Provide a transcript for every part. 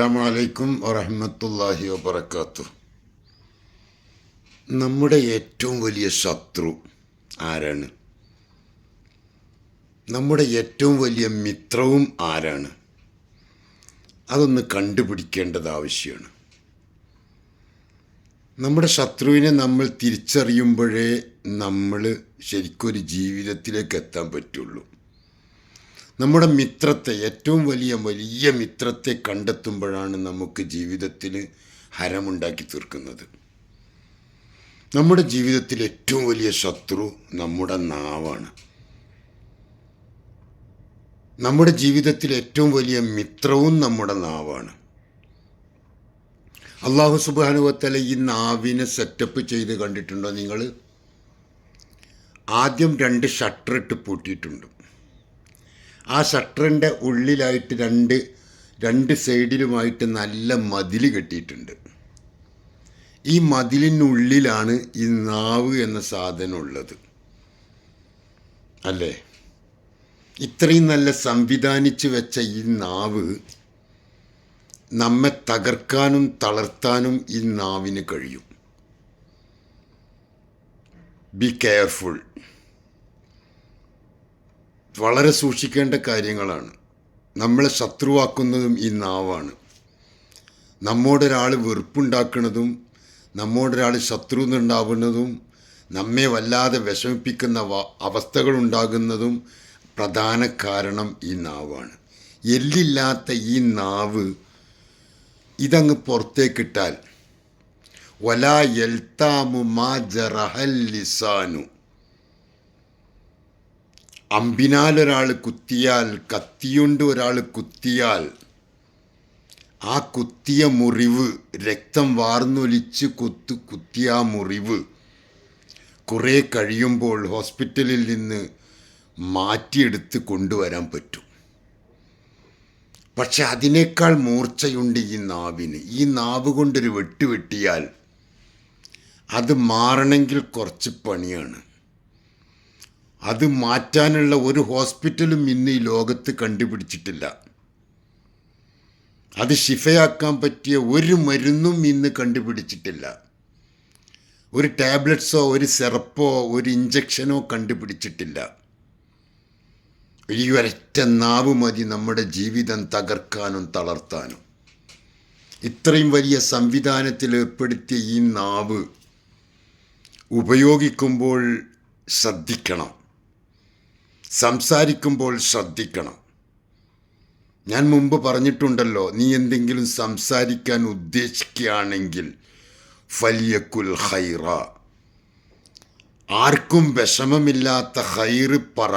അസ്സാമലൈക്കും വറഹമത്തല്ലാഹി വബർക്കാത്തു നമ്മുടെ ഏറ്റവും വലിയ ശത്രു ആരാണ്? നമ്മുടെ ഏറ്റവും വലിയ മിത്രവും ആരാണ്? അതൊന്ന് കണ്ടുപിടിക്കേണ്ടത് ആവശ്യമാണ്. നമ്മുടെ ശത്രുവിനെ നമ്മൾ തിരിച്ചറിയുമ്പോഴേ നമ്മൾ ശരിക്കൊരു ജീവിതത്തിലേക്ക് എത്താൻ പറ്റുള്ളൂ. നമ്മുടെ മിത്രത്തെ ഏറ്റവും വലിയ വലിയ മിത്രത്തെ കണ്ടെത്തുമ്പോഴാണ് നമുക്ക് ജീവിതത്തിൽ ഹരമുണ്ടാക്കി തീർക്കുന്നത്. നമ്മുടെ ജീവിതത്തിൽ ഏറ്റവും വലിയ ശത്രു നമ്മുടെ നാവാണ്. നമ്മുടെ ജീവിതത്തിൽ ഏറ്റവും വലിയ മിത്രവും നമ്മുടെ നാവാണ്. അള്ളാഹു സുബാനുവത്തല ഈ നാവിനെ സെറ്റപ്പ് ചെയ്ത് കണ്ടിട്ടുണ്ടോ നിങ്ങൾ ആദ്യം രണ്ട് ഷട്ടർ ഇട്ട് പൂട്ടിയിട്ടുണ്ട്. ആ ഷട്ടറിന്റെ ഉള്ളിലായിട്ട് രണ്ട് രണ്ട് സൈഡിലുമായിട്ട് നല്ല മതിൽ കെട്ടിയിട്ടുണ്ട്. ഈ മതിലിനുള്ളിലാണ് ഈ നാവ് എന്ന സാധനം ഉള്ളത് അല്ലേ? ഇത്രയും നല്ല സംവിധാനിച്ചു വെച്ച ഈ നാവ് നമ്മെ തകർക്കാനും തളർത്താനും ഈ നാവിന് കഴിയും. ബി കെയർഫുൾ വളരെ സൂക്ഷിക്കേണ്ട കാര്യങ്ങളാണ്. നമ്മളെ ശത്രുവാക്കുന്നതും ഈ നാവാണ്. നമ്മോടൊരാൾ വെറുപ്പുണ്ടാക്കുന്നതും നമ്മോടൊരാൾ ശത്രു നിന്നുണ്ടാവുന്നതും നമ്മെ വല്ലാതെ വിഷമിപ്പിക്കുന്ന അവസ്ഥകൾ അവസ്ഥകളുണ്ടാകുന്നതും പ്രധാന കാരണം ഈ നാവാണ്. എല്ലില്ലാത്ത ഈ നാവ് ഇതങ്ങ് പുറത്തേക്കിട്ടാൽ വലാ എൽത്താമു മാ ജറഹൽ ലിസാനു അമ്പിനാൽ ഒരാൾ കുത്തിയാൽ കത്തിയുണ്ട് ഒരാൾ കുത്തിയാൽ ആ കുത്തിയ മുറിവ് രക്തം വാർന്നൊലിച്ച് കുത്തു കുത്തിയ ആ മുറിവ് കുറേ കഴിയുമ്പോൾ ഹോസ്പിറ്റലിൽ നിന്ന് മാറ്റിയെടുത്ത് കൊണ്ടുവരാൻ പറ്റും. പക്ഷെ അതിനേക്കാൾ മൂർച്ചയുണ്ട് ഈ നാവിന്. ഈ നാവ് കൊണ്ടൊരു വെട്ടുവെട്ടിയാൽ അത് മാറണമെങ്കിൽ കുറച്ച് പണിയാണ്. അത് മാറ്റാനുള്ള ഒരു ഹോസ്പിറ്റലും ഇന്ന് ഈ ലോകത്ത് കണ്ടുപിടിച്ചിട്ടില്ല. അത് ശിഫയാക്കാൻ പറ്റിയ ഒരു മരുന്നും ഇന്ന് കണ്ടുപിടിച്ചിട്ടില്ല. ഒരു ടാബ്ലറ്റ്സോ ഒരു സിറപ്പോ ഒരു ഇഞ്ചക്ഷനോ കണ്ടുപിടിച്ചിട്ടില്ല. ഈ ഒരൊറ്റ നാവ് മതി നമ്മുടെ ജീവിതം തകർക്കാനും തളർത്താനും. ഇത്രയും വലിയ സംവിധാനത്തിൽ ഏർപ്പെടുത്തിയ ഈ നാവ് ഉപയോഗിക്കുമ്പോൾ ശ്രദ്ധിക്കണം. സംസാരിക്കുമ്പോൾ ശ്രദ്ധിക്കണം. ഞാൻ മുമ്പ് പറഞ്ഞിട്ടുണ്ടല്ലോ നീ എന്തെങ്കിലും സംസാരിക്കാൻ ഉദ്ദേശിക്കുകയാണെങ്കിൽ ഫല്യക്കുൽ ഹൈറ ആർക്കും വിഷമമില്ലാത്ത ഹൈറ് പറ.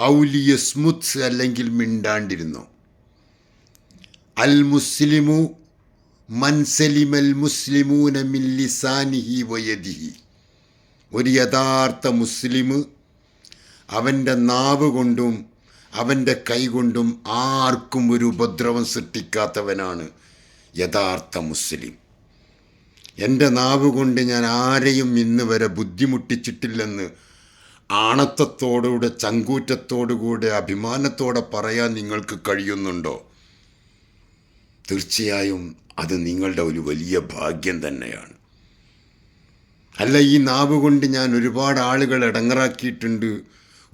ഔലിയസ്മുത്ത് അല്ലെങ്കിൽ മിണ്ടാണ്ടിരുന്നു. അൽ മുസ്ലിമു മൻസലിമൽ മുസ്ലിമൂന മിൻ ലിസാനിഹി വയദിഹി ഒരു യഥാർത്ഥ മുസ്ലിം അവന്റെ നാവ് കൊണ്ടും അവന്റെ കൈ കൊണ്ടും ആർക്കും ഒരു ഉപദ്രവം സൃഷ്ടിക്കാത്തവനാണ് യഥാർത്ഥ മുസ്ലിം. എന്റെ നാവ് കൊണ്ട് ഞാൻ ആരെയും ഇന്ന് വരെ ബുദ്ധിമുട്ടിച്ചിട്ടില്ലെന്ന് ആണത്തത്തോടുകൂടെ ചങ്കൂറ്റത്തോടുകൂടെ അഭിമാനത്തോടെ പറയാൻ നിങ്ങൾക്ക് കഴിയുന്നുണ്ടോ? തീർച്ചയായും അത് നിങ്ങളുടെ ഒരു വലിയ ഭാഗ്യം തന്നെയാണ്. അല്ല ഈ നാവ് കൊണ്ട് ഞാൻ ഒരുപാട് ആളുകൾ ഇടങ്ങറാക്കിയിട്ടുണ്ട്.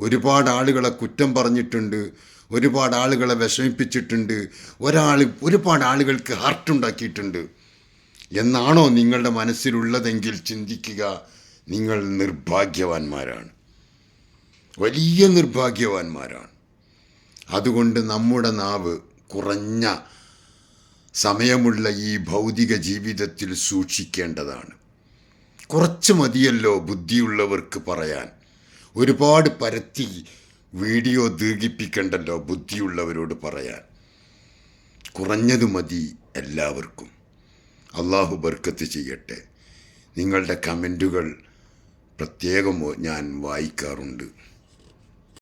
ഒരുപാട് ആളുകളെ കുറ്റം പറഞ്ഞിട്ടുണ്ട് ഒരുപാട് ആളുകളെ വിഷമിപ്പിച്ചിട്ടുണ്ട് ഒരാൾ ഒരുപാട് ആളുകൾക്ക് ഹാർട്ടുണ്ടാക്കിയിട്ടുണ്ട് എന്നാണോ നിങ്ങളുടെ മനസ്സിലുള്ളതെങ്കിൽ ചിന്തിക്കുക നിങ്ങൾ നിർഭാഗ്യവാന്മാരാണ്. വലിയ നിർഭാഗ്യവാന്മാരാണ്. അതുകൊണ്ട് നമ്മുടെ നാവ് കുറഞ്ഞ സമയമുള്ള ഈ ഭൗതിക ജീവിതത്തിൽ സൂക്ഷിക്കേണ്ടതാണ്. കുറച്ച് മതിയല്ലോ ബുദ്ധിയുള്ളവർക്ക് പറയാൻ. ഒരുപാട് പരത്തി വീഡിയോ ദീർഘിപ്പിക്കണ്ടല്ലോ ബുദ്ധിയുള്ളവരോട് പറയാൻ. കുറഞ്ഞത് മതി എല്ലാവർക്കും. അള്ളാഹു ബർക്കത്ത് ചെയ്യട്ടെ. നിങ്ങളുടെ കമന്റുകൾ പ്രത്യേകം ഞാൻ വായിക്കാറുണ്ട്.